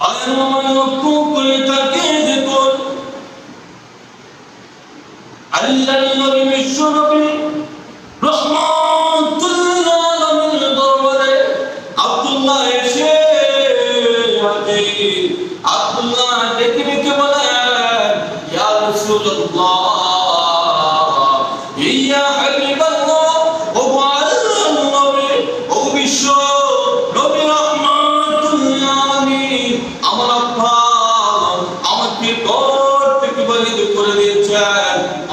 আল্লাহ আমায় লক্ষ্য করে তাকে দেখুন। আল্লাহ নবী বিশ্ব নবী রহমাতুল্লাহ আলামিন দরবারে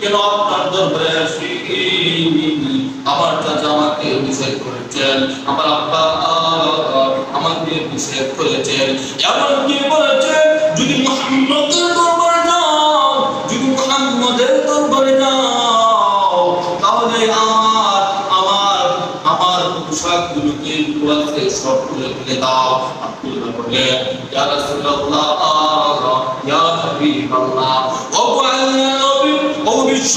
কেন আপনার আমার চাচা আমাকে করেছেন, আমার আব্বা বলেছেন যদি মুহাম্মদের দরবারে যাও, যদি মুহাম্মদের দরবারে যাও, তাহলে আমার পোশাকগুলোকে কুয়াতে সব খুলে ফেলে দাও আব্দুল্লাহ বললেন ইয়া রাসূলুল্লাহ, ইয়া হাবিবাল্লাহ ও আল্লাহ নবী ও বিশ্ব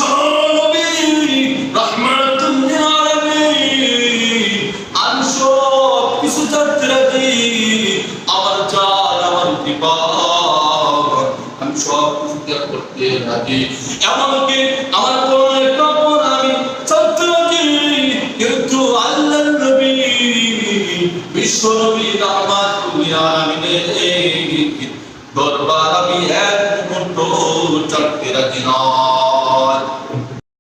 নবী রাহমাতুল আলামিন আমি কিছু ছাড়তে রাজি, আমার জান, আমার জীবন আমি সব কিছু করতে রাজি। এমনকি আমার বিশ্ব নবী রহমাতুল আলামিনের এই দরবার আমি